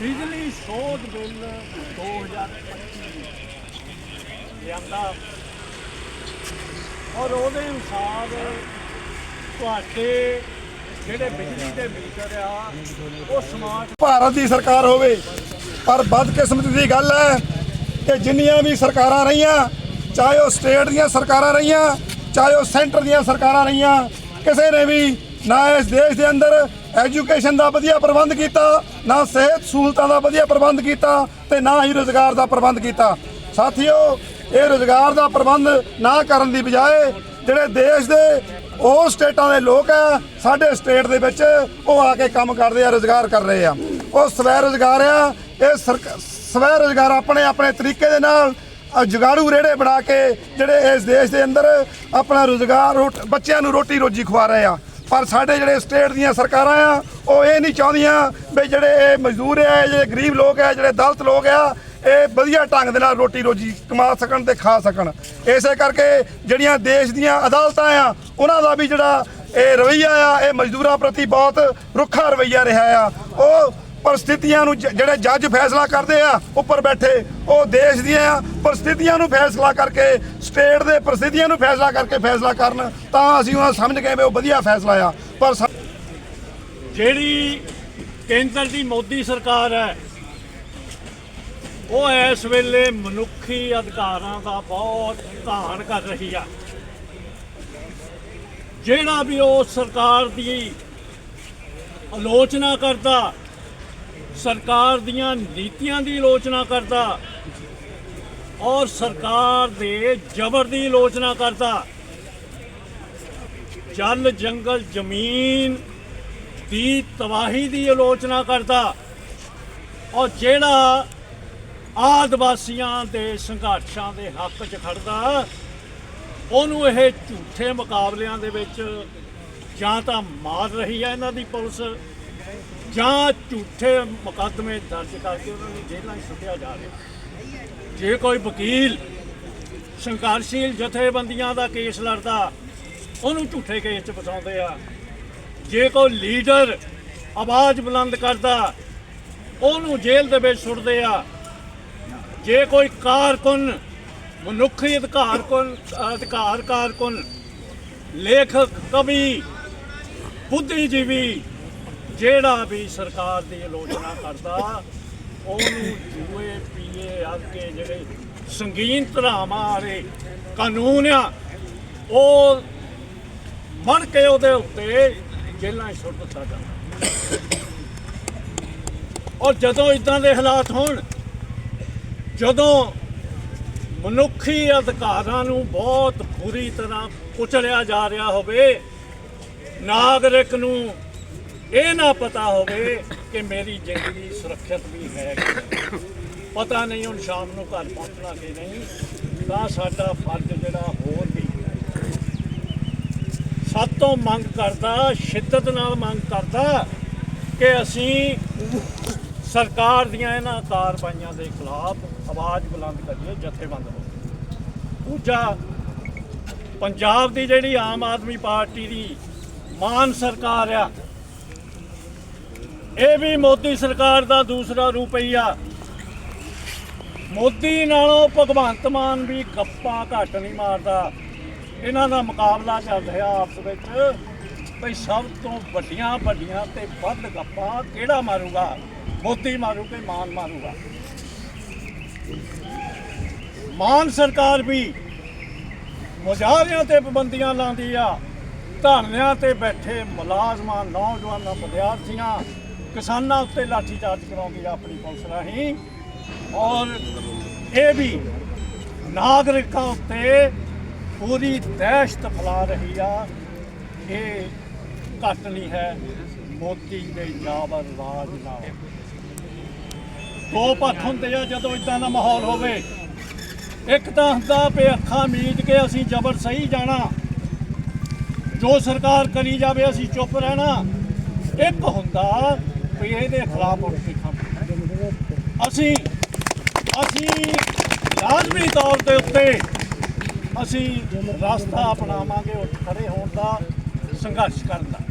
ਬਿਜਲੀ ਸੋਧ ਬਿੱਲ 2025 ਲਿਆਂਦਾ। ਔਰ ਉਹਦੇ ਅਨੁਸਾਰ ਤੁਹਾਡੇ ਜਿਹੜੇ ਬਿਜਲੀ ਦੇ ਮੀਟਰ ਆ, ਉਹ ਸਮਾਰਟ ਭਾਰਤ ਦੀ ਸਰਕਾਰ ਹੋਵੇ, ਪਰ ਬਦਕਿਸਮਤੀ ਦੀ ਗੱਲ ਹੈ ਕਿ ਜਿੰਨੀਆਂ ਵੀ ਸਰਕਾਰਾਂ ਰਹੀਆਂ, ਚਾਹੇ ਉਹ ਸਟੇਟ ਦੀਆਂ ਸਰਕਾਰਾਂ ਰਹੀਆਂ, ਚਾਹੇ ਉਹ ਸੈਂਟਰ ਦੀਆਂ ਸਰਕਾਰਾਂ ਰਹੀਆਂ, ਕਿਸੇ ਨੇ ਵੀ ਨਾ ਇਸ ਦੇਸ਼ ਦੇ ਅੰਦਰ ਐਜੂਕੇਸ਼ਨ ਦਾ ਵਧੀਆ ਪ੍ਰਬੰਧ ਕੀਤਾ ਨਾ ਸਿਹਤ ਸਹੂਲਤਾਂ ਦਾ ਵਧੀਆ ਪ੍ਰਬੰਧ ਕੀਤਾ ਤੇ ਨਾ ਹੀ ਰੋਜ਼ਗਾਰ ਦਾ ਪ੍ਰਬੰਧ ਕੀਤਾ। ਸਾਥੀਓ ਇਹ ਰੋਜ਼ਗਾਰ ਦਾ ਪ੍ਰਬੰਧ ਨਾ ਕਰਨ ਦੀ ਬਜਾਏ ਜਿਹੜੇ ਦੇਸ਼ ਦੇ ਉਹ ਸਟੇਟਾਂ ਦੇ ਲੋਕ ਆ ਸਾਡੇ ਸਟੇਟ ਦੇ ਵਿੱਚ ਉਹ ਆ ਕੇ ਕੰਮ ਕਰਦੇ ਆ ਰੋਜ਼ਗਾਰ ਕਰ ਰਹੇ ਆ। ਉਹ ਸਵੈ ਰੋਜ਼ਗਾਰ ਆ ਇਹ ਸਰਕ- ਸਵੈ ਰੋਜ਼ਗਾਰ ਆਪਣੇ ਆਪਣੇ ਤਰੀਕੇ ਦੇ ਨਾਲ ਅ, ਜੁਗਾੜੂ ਰੇੜੇ ਬਣਾ ਕੇ ਜਿਹੜੇ ਇਸ ਦੇਸ਼ ਦੇ ਅੰਦਰ ਆਪਣਾ ਰੋਜ਼ਗਾਰ ਰੋਟ- ਬੱਚਿਆਂ ਨੂੰ ਰੋਟੀ ਰੋਜੀ ਖਵਾ ਰਹੇ ਆ। ਪਰ ਸਾਡੇ ਜਿਹੜੇ ਸਟੇਟ ਦੀਆਂ ਸਰਕਾਰਾਂ ਆ, ਉਹ ਇਹ ਨਹੀਂ ਚਾਹੁੰਦੀਆਂ ਵੀ ਜਿਹੜੇ ਇਹ ਮਜ਼ਦੂਰ ਆ ਜਿਹੜੇ ਗਰੀਬ ਲੋਕ ਆ, ਜਿਹੜੇ ਦਲਤ ਲੋਕ ਆ, ਇਹ ਵਧੀਆ ਢੰਗ ਦੇ ਨਾਲ ਰੋਟੀ ਰੋਜੀ ਕਮਾ ਸਕਣ ਤੇ ਖਾ ਸਕਣ। ਇਸੇ ਕਰਕੇ ਜਿਹੜੀਆਂ ਦੇਸ਼ ਦੀਆਂ ਅਦਾਲਤਾਂ ਆ, ਉਹਨਾਂ ਦਾ ਵੀ ਜਿਹੜਾ ਇਹ ਰਵਈਆ ਆ, ਇਹ ਮਜ਼ਦੂਰਾਂ ਪ੍ਰਤੀ ਬਹੁਤ ਰੁੱਖਾ ਰਵਈਆ ਰਿਹਾ ਆ। ਉਹ ਪਰਿਸਥਿਤੀਆਂ ਨੂੰ ਜ- ਜਿਹੜੇ ਜੱਜ ਫੈਸਲਾ ਕਰਦੇ ਆ, ਉੱਪਰ ਬੈਠੇ, ਉਹ ਦੇਸ਼ ਦੀਆਂ ਪਰਿਸਥਿਤੀਆਂ ਨੂੰ ਫੈਸਲਾ ਕਰਕੇ, ਸਟੇਟ ਦੇ ਪਰਿਸਥਿਤੀਆਂ ਨੂੰ ਫੈਸਲਾ ਕਰਕੇ ਫੈਸਲਾ ਕਰਨ, ਤਾਂ ਅਸੀਂ ਉਹਨਾਂ ਸਮਝ ਗਏ ਵੀ ਉਹ ਵਧੀਆ ਫੈਸਲਾ ਆ। ਪਰ ਸਾ- ਜਿਹੜੀ ਕੇਂਦਰ ਦੀ ਮੋਦੀ ਸਰਕਾਰ ਹੈ, ਉਹ ਇਸ ਵੇਲੇ ਮਨੁੱਖੀ ਅਧਿਕਾਰਾਂ ਦਾ ਬਹੁਤ ਧਾਨ ਕਰ ਰਹੀ ਆ। ਜਿਹੜਾ ਵੀ ਉਹ ਸਰਕਾਰ ਦੀ ਆਲੋਚਨਾ ਕਰਦਾ ਸਰਕਾਰ ਦੀਆਂ ਨੀਤੀਆਂ ਦੀ ਆਲੋਚਨਾ ਕਰਦਾ ਔਰ ਸਰਕਾਰ ਦੇ ਜ਼ਬਰ ਦੀ ਆਲੋਚਨਾ ਕਰਦਾ। ਜਲ, ਜੰਗਲ, ਜ਼ਮੀਨ ਦੀ ਤਬਾਹੀ ਦੀ ਆਲੋਚਨਾ ਕਰਦਾ ਔਰ ਜਿਹੜਾ ਆਦਿਵਾਸੀਆਂ ਦੇ ਸੰਘਰਸ਼ਾਂ ਦੇ ਹੱਕ 'ਚ ਖੜਦਾ, ਉਹਨੂੰ ਇਹ ਝੂਠੇ ਮੁਕਾਬਲਿਆਂ ਦੇ ਵਿੱਚ ਜਾਂ ਤਾਂ ਮਾਰ ਰਹੀ ਹੈ ਇਹਨਾਂ ਦੀ ਪੁਲਿਸ। ਜਾਂ ਝੂਠੇ ਮੁਕੱਦਮੇ ਦਰਜ ਕਰਕੇ ਉਹਨਾਂ ਨੂੰ ਜੇਲ੍ਹਾਂ 'ਚ ਸੁੱਟਿਆ ਜਾ ਰਿਹਾ। ਜੇ ਕੋਈ ਵਕੀਲ ਸੰਘਰਸ਼ੀਲ ਜਥੇਬੰਦੀਆਂ ਦਾ ਕੇਸ ਲੜਦਾ, ਉਹਨੂੰ ਝੂਠੇ ਕੇਸ 'ਚ ਫਸਾਉਂਦੇ ਆ। ਜੇ ਕੋਈ ਲੀਡਰ ਆਵਾਜ਼ ਬੁਲੰਦ ਕਰਦਾ, ਉਹਨੂੰ ਜੇਲ੍ਹ ਦੇ ਵਿੱਚ ਸੁੱਟਦੇ ਆ। ਜੇ ਕੋਈ ਕਾਰਕੁਨ, ਮਨੁੱਖੀ ਅਧਿਕਾਰ ਕੁਨ, ਅਧਿਕਾਰ ਕਾਰਕੁਨ, ਲੇਖਕ, ਕਵੀ, ਬੁੱਧੀਜੀਵੀ ਜਿਹੜਾ ਵੀ ਸਰਕਾਰ ਦੀ ਆਲੋਚਨਾ ਕਰਦਾ, ਉਹਨੂੰ ਜੂਏ ਪੀਏ ਅੱਗੇ ਜਿਹੜੇ ਸੰਗੀਨ ਧਰਾਵਾਂ ਵਾਲੇ ਕਾਨੂੰਨ ਆ, ਉਹ ਮੜ ਕੇ ਉਹਦੇ ਉੱਤੇ ਜੇਲਾਂ ਛੁੱਟ ਸੁੱਟ ਦਿੱਤਾ ਜਾਂਦਾ। ਔਰ ਜਦੋਂ ਇਦਾਂ ਦੇ ਹਾਲਾਤ ਹੋਣ, ਜਦੋਂ ਮਨੁੱਖੀ ਅਧਿਕਾਰਾਂ ਨੂੰ ਬਹੁਤ ਬੁਰੀ ਤਰ੍ਹਾਂ ਕੁਚਲਿਆ ਜਾ ਰਿਹਾ ਹੋਵੇ, ਨਾਗਰਿਕ ਨੂੰ ਇਹ ਨਾ ਪਤਾ ਹੋਵੇ ਕਿ ਮੇਰੀ ਜ਼ਿੰਦਗੀ ਸੁਰੱਖਿਅਤ ਵੀ ਹੈ ਪਤਾ ਨਹੀਂ ਹੁਣ ਸ਼ਾਮ ਨੂੰ ਘਰ ਪਹੁੰਚਣਾ ਕਿ ਨਹੀਂ। ਤਾਂ ਸਾਡਾ ਫਰਜ਼ ਜਿਹੜਾ ਹੋਰ ਵੀ ਸਭ ਤੋਂ ਮੰਗ ਕਰਦਾ, ਸ਼ਿੱਦਤ ਨਾਲ ਮੰਗ ਕਰਦਾ ਕਿ ਅਸੀਂ ਸਰਕਾਰ ਦੀਆਂ ਇਹਨਾਂ ਕਾਰਵਾਈਆਂ ਦੇ ਖਿਲਾਫ ਆਵਾਜ਼ ਬੁਲੰਦ ਕਰੀਏ, ਜਥੇਬੰਦ ਹੋ ਦੂਜਾ, ਪੰਜਾਬ ਦੀ ਜਿਹੜੀ ਆਮ ਆਦਮੀ ਪਾਰਟੀ ਦੀ ਮਾਨ ਸਰਕਾਰ ਆ ਇਹ ਵੀ ਮੋਦੀ ਸਰਕਾਰ ਦਾ ਦੂਸਰਾ ਰੂਪ ਹੀ ਆ ਮੋਦੀ ਨਾਲੋਂ ਭਗਵੰਤ ਮਾਨ ਵੀ ਗੱਪਾਂ ਘੱਟ ਨਹੀਂ ਮਾਰਦਾ। ਇਹਨਾਂ ਦਾ ਮੁਕਾਬਲਾ ਚੱਲ ਰਿਹਾ ਆਪਸ ਵਿੱਚ ਭਈ ਸਭ ਤੋਂ ਵੱਡੀਆਂ ਵੱਡੀਆਂ ਤੇ ਵੱਧ ਗੱਪਾਂ ਕਿਹੜਾ ਮਾਰੂਗਾ? ਮੋਦੀ ਮਾਰੂ ਕੇ ਮਾਨ ਮਾਰੂਗਾ? ਮਾਨ ਸਰਕਾਰ ਵੀ ਮੁਜ਼ਾਹਰਿਆਂ ਤੇ ਪਾਬੰਦੀਆਂ ਲਾਉਂਦੀ ਆ, ਧਰਨਿਆਂ ਤੇ ਬੈਠੇ ਮੁਲਾਜ਼ਮਾਂ, ਨੌਜਵਾਨਾਂ, ਵਿਦਿਆਰਥੀਆਂ ਕਿਸਾਨਾਂ ਉੱਤੇ ਲਾਠੀਚਾਰਜ ਕਰਾਉਂਦੀ ਆ ਆਪਣੀ ਪੁਲਿਸ ਰਾਹੀਂ। ਔਰ ਇਹ ਵੀ ਨਾਗਰਿਕਾਂ ਉੱਤੇ ਪੂਰੀ ਦਹਿਸ਼ਤ ਫੈਲਾ ਰਹੀ ਆ। ਇਹ ਘੱਟ ਨਹੀਂ ਹੈ, ਮੋਦੀ ਦੇ ਜਾਬਰ ਰਾਜ ਨਾਲ। ਦੋ ਪੱਖ ਹੁੰਦੇ ਆ, ਜਦੋਂ ਇਦਾਂ ਦਾ ਮਾਹੌਲ ਹੋਵੇ। ਇੱਕ ਤਾਂ ਹੁੰਦਾ ਵੀ ਅੱਖਾਂ ਮੀਚ ਕੇ ਅਸੀਂ ਜ਼ਬਰ ਸਹੀ ਜਾਣਾ। ਜੋ ਸਰਕਾਰ ਕਰੀ ਜਾਵੇ, ਅਸੀਂ ਚੁੱਪ ਰਹਿਣਾ। ਇੱਕ ਹੁੰਦਾ ਵੀ ਇਹਦੇ ਖਿਲਾਫ ਉੱਠ ਕੇ ਖੜਨਾ ਅਸੀਂ ਅਸੀਂ ਲਾਜ਼ਮੀ ਤੌਰ ਦੇ ਉੱਤੇ ਅਸੀਂ ਰਸਤਾ ਅਪਣਾਵਾਂਗੇ ਉੱਠ ਖੜੇ ਹੋਣ ਦਾ ਸੰਘਰਸ਼ ਕਰਨ ਦਾ।